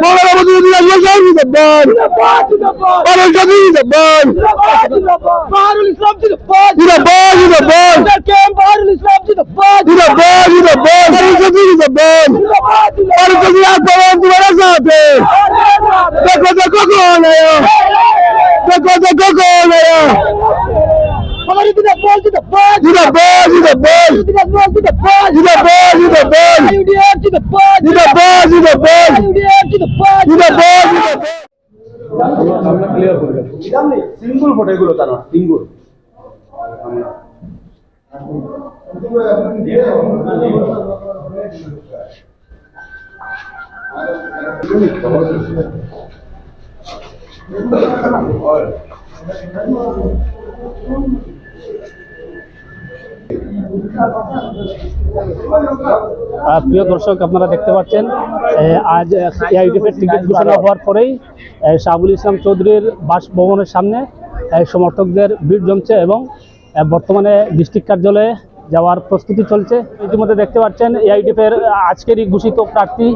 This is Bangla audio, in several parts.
Bora, vamos dividir as duas ali, da bora! Bora, já vi, da bora! Bora, já vi, da bora! Bora, da bora! Bora, já vi, da bora! Bora, já vi, da bora! Bora, já vi, da bora! Bora, já vi, da bora! Bora, já vi, da bora! Bora, já vi, da bora! Bora, já vi, da bora! to the fudge to the fudge! ¡Y de ban! ¡Y de ban! To the fudge to the fudge! ¡Y de ban! ¡Y de ban! IUDR to the fudge! ¡Y de ban! ¡Y de ban! IUDR to the fudge! ¡Y de ban! ¡Y de ban! Single vote এগুলো তার সিঙ্গুল আহ, প্রিয় দর্শক, আপনারা দেখতে পাচ্ছেন আজ এআইডিএফের টিকিট ঘোষণা হওয়ার পরেই শাহুল ইসলাম চৌধুরীর বাসভবনের সামনে সমর্থকদের ভিড় জমছে এবং বর্তমানে ডিস্ট্রিক্ট কার্যালয়ে যাওয়ার প্রস্তুতি চলছে। ইতিমধ্যে দেখতে পাচ্ছেন এআইডিএফের আজকেরই ঘোষিত প্রার্থী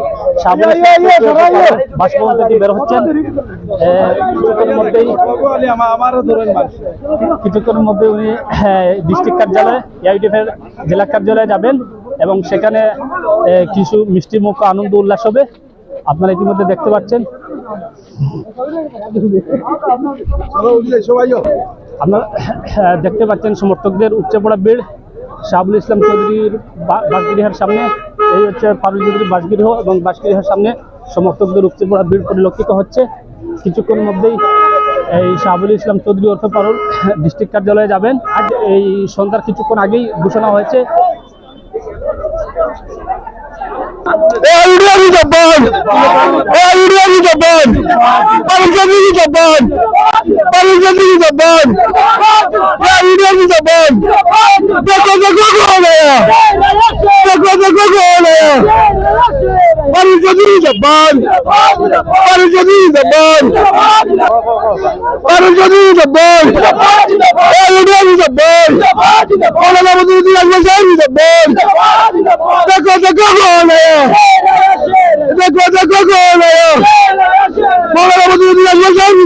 বাসভবন থেকে বের হচ্ছেন। কিছুক্ষণের মধ্যেই কিছুক্ষণের মধ্যে উনি ডিস্ট্রিক্ট কার্যালয়ে এআইডিএফের জেলা কার্যালয়ে যাবেন এবং সেখানে কিছু মিষ্টি মুখ আনন্দ উল্লাস হবে। আপনারা ইতিমধ্যে দেখতে পাচ্ছেন। আপনারা দেখতে পাচ্ছেন সমর্থকদের উপচে পড়া ভিড়। শাহুল ইসলাম চৌধুরীর বা- বাসগৃহের সামনে, এই হচ্ছে পারুল চৌধুরীর বাসগৃহ এবং বাসগৃহের সামনে সমর্থকদের উপচে পড়া ভিড় পরিলক্ষিত হচ্ছে। কিছুক্ষণের মধ্যেই এই শাহুল ইসলাম চৌধুরী অর্থ পারুল ডিস্ট্রিক্ট কার্যালয়ে যাবেন। আজ এই সন্ধ্যার কিছুক্ষণ আগেই ঘোষণা হয়েছে. ¡Para el camino de ban! ¡Para el camino de ban! ¡Eh, Uriel de ban! ¡De cosa cojones! ¡De cosa cojones! ¡Para el camino de ban! ¡Para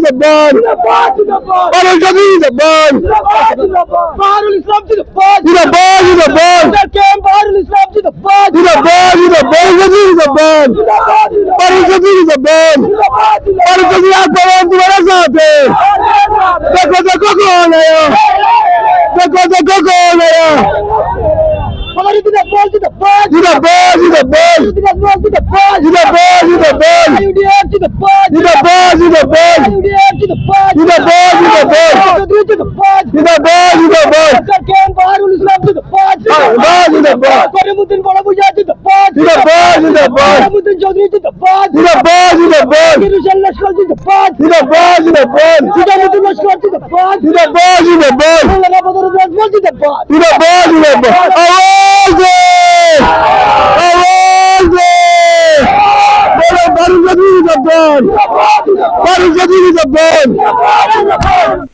the bun. To the bun, to the bun. Barul Jamil to the bun. To the bun, to the bun. Barul Islam to the bun. To the bun, to the bun. That came Barul Islam to the bun. To the bun, to the bun. Jamil to the bun. To the bun, to the bun. Barul Jamil to the bun. To the bun, to the bun. Barul Jamil आप तमाम तुम्हारे साथ है. देखो देखो कौन आया. देखो देखो कौन आया. Ban! IUDR to the fudge! ¡Y de ban! ¡Y de ban! Chowdhury to the fudge! ¡Y de ban! ¡Y de ban! That came Baharul Islam to the fudge! ban! ¡Y de ban! Karimuddin Balabuja to the fudge! ¡Y de ban! ¡Y de ban! Karimuddin Chowdhury to the fudge! ¡Y de ban! ¡Y de ban! Kirushan Lashkar to the fudge! ¡Y de ban! ¡Y de ban! Sijamuddin Lashkar to the fudge! ¡Y de ban! ¡Y de ban! Maulana Badruddin Rajmal to the fudge! ¡Y de ¡Para el camino de ban! ¡Para